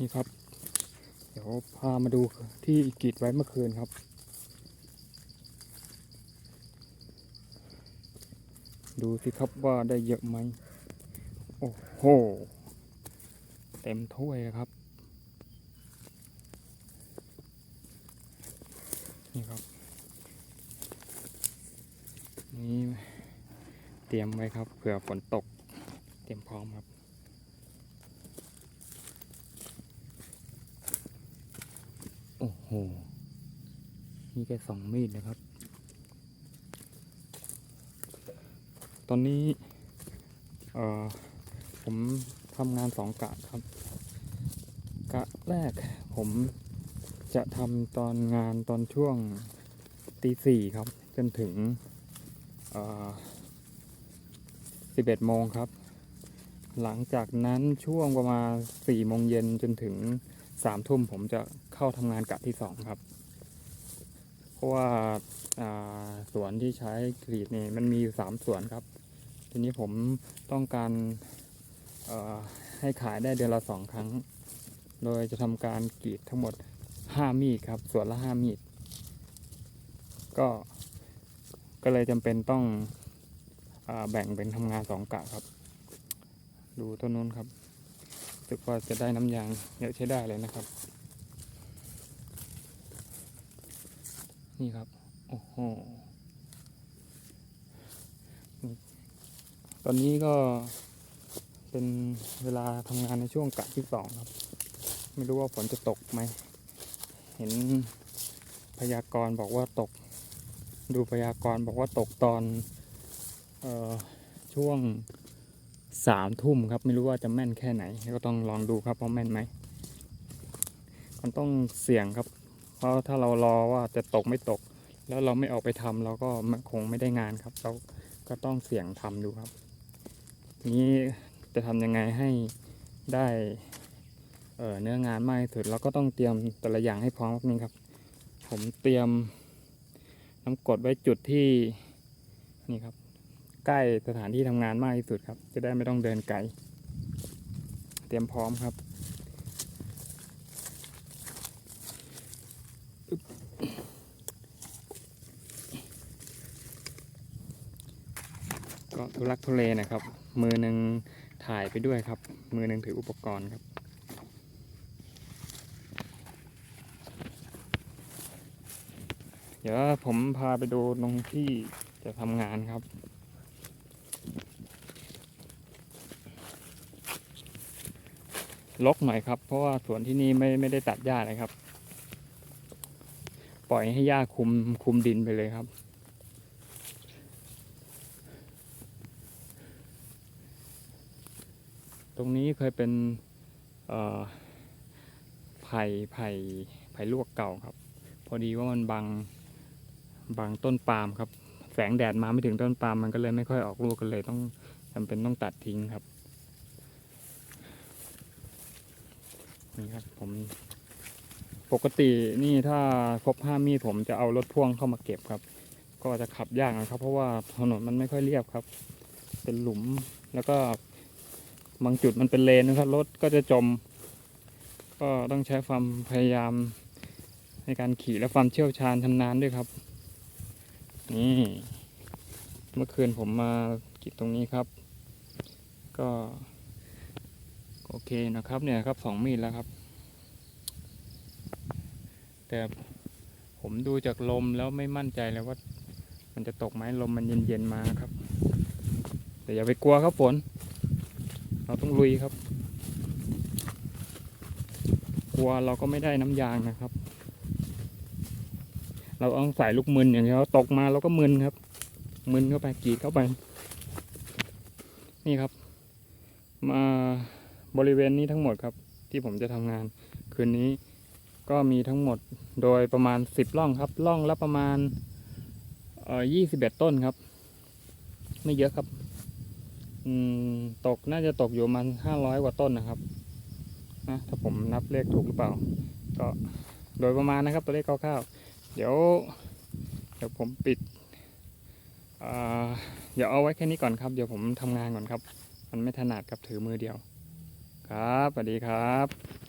นี่ครับ เดี๋ยวพามาดูที่กรีดไว้เมื่อคืนครับ ดูสิครับว่าได้เยอะไหมโอ้โห เต็มถ้วยเลยครับ นี่ครับ นี่เตรียมไว้ครับเผื่อฝนตก เตรียมพร้อมครับ โอ้โหนี่แค่สองมีดนะครับ ตอนนี้ เอ่อ ผมทำงานสองกะครับ กะแรกผมจะทำตอนงานตอนช่วงตีสี่ครับ จนถึงสิบเอ็ดโมงครับ หลังจากนั้นช่วงประมาณสี่โมงเย็นจนถึงสามทุ่มผมจะ เข้าทำงานกะที่สองครับ เพราะว่าาสวนที่ใช้กรีดเนี่ยมันมีอยู่สามสวนครับ ทีนี้ผมต้องการให้ขายได้เดือนละสองครั้ง โดยจะทำการกรีดทั้งหมดห้ามีดครับสวนละห้ามีด ก็ก็เลยจำเป็นต้องอแบ่งเป็นทำงานสองกะครับ ดูต้นนู้นครับรู้สึกว่าจะได้น้ำยางเยอะใช้ได้เลยนะครับ นี่ครับ โอ้โห ตอนนี้ก็เป็นเวลาทำงานในช่วงกะที่สองครับ ไม่รู้ว่าฝนจะตกไหม เห็นพยากรณ์บอกว่าตก ดูพยากรณ์บอกว่าตกตอนออช่วงสามทุ่มครับ ไม่รู้ว่าจะแม่นแค่ไหน ก็ต้องลองดูครับว่าแม่นไหม มันต้องเสี่ยงครับ เพราะถ้าเรารอว่าจะตกไม่ตก แล้วเราไม่ออกไปทำเราก็คงไม่ได้งานครับ เราก็ต้องเสี่ยงทำดูครับ ทีนี้จะทำยังไงให้ได้เเนื้องานมากที่สุดเราก็ต้องเตรียมแต่ละอย่างให้พร้อมนี่ครับ ผมเตรียมน้ำกดไว้จุดที่นี่ครับ ใกล้สถานที่ทำงานมากที่สุดครับ จะได้ไม่ต้องเดินไกล เตรียมพร้อมครับอึ๊บ ก็ทุลักทุเลนะครับ มือหนึ่งถ่ายไปด้วยครับ มือหนึ่งถืออุปกรณ์ครับเดี๋ยวผมพาไปดูตรงที่จะทำงานครับลกหน่อยครับ เพราะว่าสวนที่นี่ไม่ไม่ได้ตัดหญ้าเลยครับ ปล่อยให้หญ้าคุมคุมดินไปเลยครับ ตรงนี้เคยเป็นไผ่ไผ่ไผ่ลวกเก่าครับ พอดีว่ามันบังบางต้นปาล์มครับ แสงแดดมาไม่ถึงต้นปาล์มมันก็เลยไม่ค่อยออกลูกกันเลยต้องจำเป็นต้องตัดทิ้งครับนี่ครับผม ปกตินี่ถ้าครบห้ามีดผมจะเอารถพ่วงเข้ามาเก็บครับ ก็จะขับยากนะครับ เพราะว่าถนนมันไม่ค่อยเรียบครับ เป็นหลุมแล้วก็บางจุดมันเป็นเลนนะครับรถก็จะจม ก็ต้องใช้ความพยายามในการขี่และความเชี่ยวชาญชำนาญด้วยครับ นี่เมื่อคืนผมมากิดตรงนี้ครับ ก็ โอเคนะครับเนี่ยครับสองมีดแล้วครับ แต่ผมดูจากลมแล้วไม่มั่นใจเลยว่า มันจะตกไหมลมมันเย็นๆมาครับ แต่อย่าไปกลัวครับฝน เราต้องลุยครับ กลัวเราก็ไม่ได้น้ำยางนะครับ เราต้องใส่ลูกมึนอย่างเดียวตกมาเราก็มึนครับ มึนเข้าไปกีดเข้าไป นี่ครับ มาบริเวณนี้ทั้งหมดครับ ที่ผมจะทำงานคืนนี้ ก็มีทั้งหมดโดยประมาณสิบร่องครับร่องละประมาณเอ่อยี่สิบเอ็ดต้นครับ ไม่เยอะครับอืมตกน่าจะตกอยู่ประมาณห้าร้อยกว่าต้นนะครับนะถ้าผมนับเลขถูกหรือเปล่า ก็โดยประมาณนะครับตัวเลขคร่าวๆเดี๋ยว เดี๋ยวผมปิดเดี๋ยวเอาไว้แค่นี้ก่อนครับ เดี๋ยวผมทำงานก่อนครับ มันไม่ถนัดกับถือมือเดียว ครับสวัสดีครับ